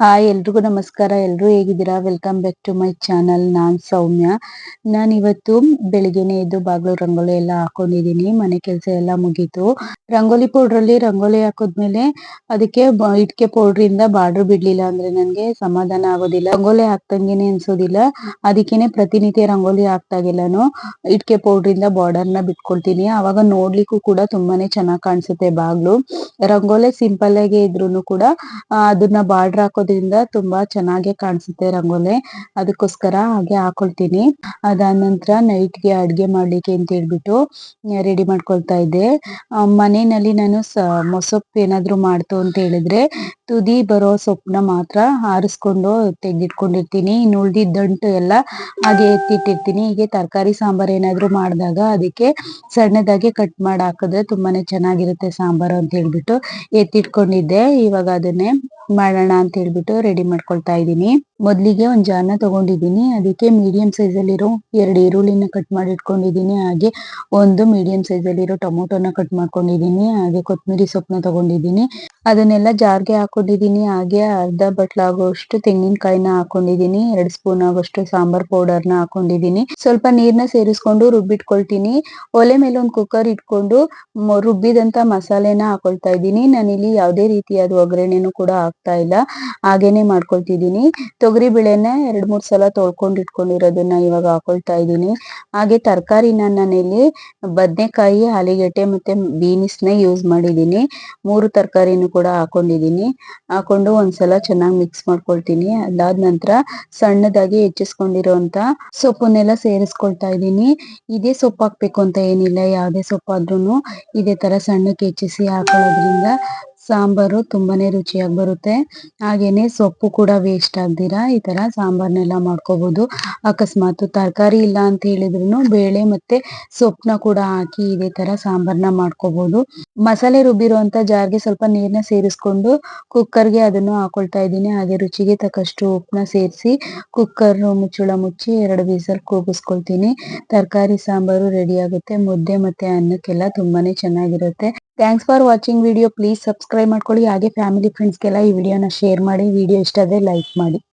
Hi, ಎಲ್ರಿಗೂ ನಮಸ್ಕಾರ. ಎಲ್ರು ಹೇಗಿದ್ದೀರಾ? Welcome back to my channel ನಾನ್ ಸೌಮ್ಯ. ನಾನು ಇವತ್ತು ಬೆಳಿಗ್ಗೆನೆ ಎದ್ದು ಬಾಗ್ಲು ರಂಗೋಲಿ ಎಲ್ಲ ಹಾಕೊಂಡಿದೀನಿ ಮನೆ ಕೆಲಸ ಎಲ್ಲ ಮುಗೀತು. ರಂಗೋಲಿ ಪೌಡರ್ ಅಲ್ಲಿ ರಂಗೋಲಿ ಹಾಕಿದ್ಮೇಲೆ ಅದಕ್ಕೆ ಇಟ್ಕೆ ಪೌಡರ್ ಇಂದ ಬಾರ್ಡರ್ ಬಿಡ್ಲಿಲ್ಲ ಅಂದ್ರೆ ನನ್ಗೆ ಸಮಾಧಾನ ಆಗೋದಿಲ್ಲ. ರಂಗೋಲಿ ಹಾಕ್ದಂಗೆನೆ ಅನ್ಸೋದಿಲ್ಲ. ಅದಕ್ಕೇನೆ ಪ್ರತಿನಿತ್ಯ ರಂಗೋಲಿ ಹಾಕ್ದಾಗೆಲ್ಲಾನು ಇಟ್ಕೆ ಪೌಡರ್ ಇಂದ ಬಾರ್ಡರ್ನ ಬಿಟ್ಕೊಳ್ತೀನಿ. ಅವಾಗ ನೋಡ್ಲಿಕ್ಕೂ ಕೂಡ ತುಂಬಾನೇ ಚೆನ್ನಾಗಿ ಕಾಣಿಸುತ್ತೆ ಬಾಗ್ಲು. ರಂಗೋಲಿ ಸಿಂಪಲ್ ಆಗಿ ಇದ್ರು ಕೂಡ ಅದನ್ನ ಬಾರ್ಡರ್ ಹಾಕೋದ್ರಿಂದ ತುಂಬಾ ಚೆನ್ನಾಗಿ ಕಾಣಿಸುತ್ತೆ ರಂಗೋಲಿ. ಅದಕ್ಕೋಸ್ಕರ ಹಾಗೆ ಹಾಕೊಳ್ತೀನಿ. ಅದಾದ ನಂತರ ನೈಟ್ಗೆ ಅಡ್ಗೆ ಮಾಡ್ಲಿಕ್ಕೆ ಅಂತ ಹೇಳ್ಬಿಟ್ಟು ರೆಡಿ ಮಾಡ್ಕೊಳ್ತಾ ಇದ್ದೆ. ಮನೆಯಲ್ಲಿ ನಾನು ಮೊಸಪ್ಪು ಏನಾದ್ರು ಮಾಡ್ತು ಅಂತ ಹೇಳಿದ್ರೆ ತುದಿ ಬರೋ ಸೊಪ್ಪನ್ನ ಮಾತ್ರ ಆರಿಸ್ಕೊಂಡು ತೆಗೆದಿಟ್ಕೊಂಡಿರ್ತೀನಿ. ಇನ್ನು ಉಳ್ದಿದ್ದ ದಂಟು ಎಲ್ಲ ಹಾಗೆ ಎತ್ತಿಟ್ಟಿರ್ತೀನಿ. ಹೀಗೆ ತರಕಾರಿ ಸಾಂಬಾರ್ ಏನಾದ್ರು ಮಾಡಿದಾಗ ಅದಕ್ಕೆ ಸಣ್ಣದಾಗಿ ಕಟ್ ಮಾಡಿ ಹಾಕಿದ್ರೆ ತುಂಬಾನೇ ಚೆನ್ನಾಗಿರುತ್ತೆ ಸಾಂಬಾರು ಅಂತ ಹೇಳ್ಬಿಟ್ಟು ಎತ್ತಿಟ್ಕೊಂಡಿದ್ದೆ. ಇವಾಗ ಅದನ್ನೇ ಮಾಡೋಣ ಅಂತ ಹೇಳ್ಬಿಟ್ಟು ರೆಡಿ ಮಾಡ್ಕೊಳ್ತಾ ಇದ್ದೀನಿ. ಮೊದ್ಲಿಗೆ ಒಂದ್ ಜಾರ್ನ ತಗೊಂಡಿದ್ದೀನಿ. ಅದಕ್ಕೆ ಮೀಡಿಯಂ ಸೈಜ್ ಅಲ್ಲಿರೋ ಎರಡು ಈರುಳ್ಳಿನ ಕಟ್ ಮಾಡಿ ಇಟ್ಕೊಂಡಿದ್ದೀನಿ ಹಾಗೆ ಒಂದು ಮೀಡಿಯಂ ಸೈಜ್ ಅಲ್ಲಿರೋ ಟೊಮೊಟೊನ ಕಟ್ ಮಾಡ್ಕೊಂಡಿದ್ದೀನಿ. ಹಾಗೆ ಕೊತ್ತಂಬರಿ ಸೊಪ್ಪನ್ನ ತಗೊಂಡಿದ್ದೀನಿ. ಅದನ್ನೆಲ್ಲ ಜಾರ್ಗೆ ಹಾಕೊಂಡಿದ್ದೀನಿ. ಹಾಗೆ ಅರ್ಧ ಬಟ್ಲಾಗುವಷ್ಟು ತೆಂಗಿನಕಾಯಿನ ಹಾಕೊಂಡಿದ್ದೀನಿ. ಎರಡು ಸ್ಪೂನ್ ಆಗುವಷ್ಟು ಸಾಂಬಾರ್ ಪೌಡರ್ನ ಹಾಕೊಂಡಿದ್ದೀನಿ. ಸ್ವಲ್ಪ ನೀರ್ನ ಸೇರಿಸ್ಕೊಂಡು ರುಬ್ಬಿಟ್ಕೊಳ್ತೀನಿ. ಒಲೆ ಮೇಲೆ ಒಂದು ಕುಕ್ಕರ್ ಇಟ್ಕೊಂಡು ರುಬ್ಬಿದಂತ ಮಸಾಲೆನ ಹಾಕೊಳ್ತಾ ಇದ್ದೀನಿ. ನಾನಿಲ್ಲಿ ಯಾವುದೇ ರೀತಿಯಾದ ಒಗ್ಗರಣೆನೂ ಕೂಡ ಹಾಕ್ತಾ ಇಲ್ಲ. ಹಾಗೇನೆ ಮಾಡ್ಕೊಳ್ತಿದ್ದೀನಿ. ತೊಗರಿ ಬೇಳೆನ ಎರಡ್, ಮೂರ್ ಸಲ ತೊಳ್ಕೊಂಡು ಇಟ್ಕೊಂಡಿರೋದನ್ನ ಇವಾಗ ಹಾಕೊಳ್ತಾ ಇದ್ದೀನಿ. ಹಾಗೆ ತರಕಾರಿನ ನಾನಿಲ್ಲಿ ಬದನೆಕಾಯಿ, ಆಲಿಗೆಡ್ಡೆ ಮತ್ತೆ ಬೀನ್ಸ್ನ ಯೂಸ್ ಮಾಡಿದ್ದೀನಿ. ಮೂರು ತರಕಾರಿನೂ ಕೂಡ ಹಾಕೊಂಡಿದ್ದೀನಿ. ಹಾಕೊಂಡು ಒಂದ್ಸಲ ಚೆನ್ನಾಗಿ ಮಿಕ್ಸ್ ಮಾಡ್ಕೊಳ್ತೀನಿ. ಅದಾದ ನಂತರ ಸಣ್ಣದಾಗಿ ಹೆಚ್ಚಿಸ್ಕೊಂಡಿರುವಂತ ಸೊಪ್ಪನ್ನೆಲ್ಲ ಸೇರಿಸ್ಕೊಳ್ತಾ ಇದ್ದೀನಿ. ಇದೇ ಸೊಪ್ಪು ಹಾಕ್ಬೇಕು ಅಂತ ಏನಿಲ್ಲ. ಯಾವ್ದೇ ಸೊಪ್ಪಾದ್ರೂನು ಇದೇ ತರ ಸಣ್ಣಕ್ಕೆ ಹೆಚ್ಚಿಸಿ ಹಾಕೊಳ್ಳೋದ್ರಿಂದ ಸಾಂಬಾರು ತುಂಬಾನೇ ರುಚಿಯಾಗಿ ಬರುತ್ತೆ. ಹಾಗೇನೆ ಸೊಪ್ಪು ಕೂಡ ವೇಸ್ಟ್ ಆಗ್ದಿರಾ, ಈ ತರ ಸಾಂಬಾರ್ನೆಲ್ಲ ಮಾಡ್ಕೋಬಹುದು ಅಕಸ್ಮಾತ್ ತರಕಾರಿ ಇಲ್ಲ ಅಂತ ಹೇಳಿದ್ರು ಬೇಳೆ ಮತ್ತೆ ಸೊಪ್ಪನ್ನ ಕೂಡ ಹಾಕಿ ಇದೇ ತರ ಸಾಂಬಾರ್ನ ಮಾಡ್ಕೋಬಹುದು ಮಸಾಲೆ ರುಬ್ಬಿರುವಂತ ಜಾರ್ಗೆ ಸ್ವಲ್ಪ ನೀರ್ನ ಸೇರಿಸ್ಕೊಂಡು ಕುಕ್ಕರ್ಗೆ ಅದನ್ನು ಹಾಕೊಳ್ತಾ ಇದ್ದೀನಿ. ಹಾಗೆ ರುಚಿಗೆ ತಕ್ಕಷ್ಟು ಉಪ್ಪನ್ನ ಸೇರಿಸಿ ಕುಕ್ಕರ್ ಮುಚ್ಚಳ ಮುಚ್ಚಿ ಎರಡು ವಿಸಲ್ ಕೂಗಿಸ್ಕೊಳ್ತೀನಿ. ತರಕಾರಿ, ಸಾಂಬಾರು ರೆಡಿ ಆಗುತ್ತೆ. ಮುದ್ದೆ ಮತ್ತೆ ಅನ್ನಕ್ಕೆಲ್ಲ ತುಂಬಾನೇ ಚೆನ್ನಾಗಿರುತ್ತೆ. Thanks for watching video please subscribe ಮಾಡ್ಕೊಳ್ಳಿ. ಹಾಗೆ ಫ್ಯಾಮಿಲಿ ಫ್ರೆಂಡ್ಸ್ಗೆಲ್ಲ ಈ ವಿಡಿಯೋನ ಶೇರ್ ಮಾಡಿ. ವಿಡಿಯೋ ಇಷ್ಟ ಆದ್ರೆ ಲೈಕ್ ಮಾಡಿ.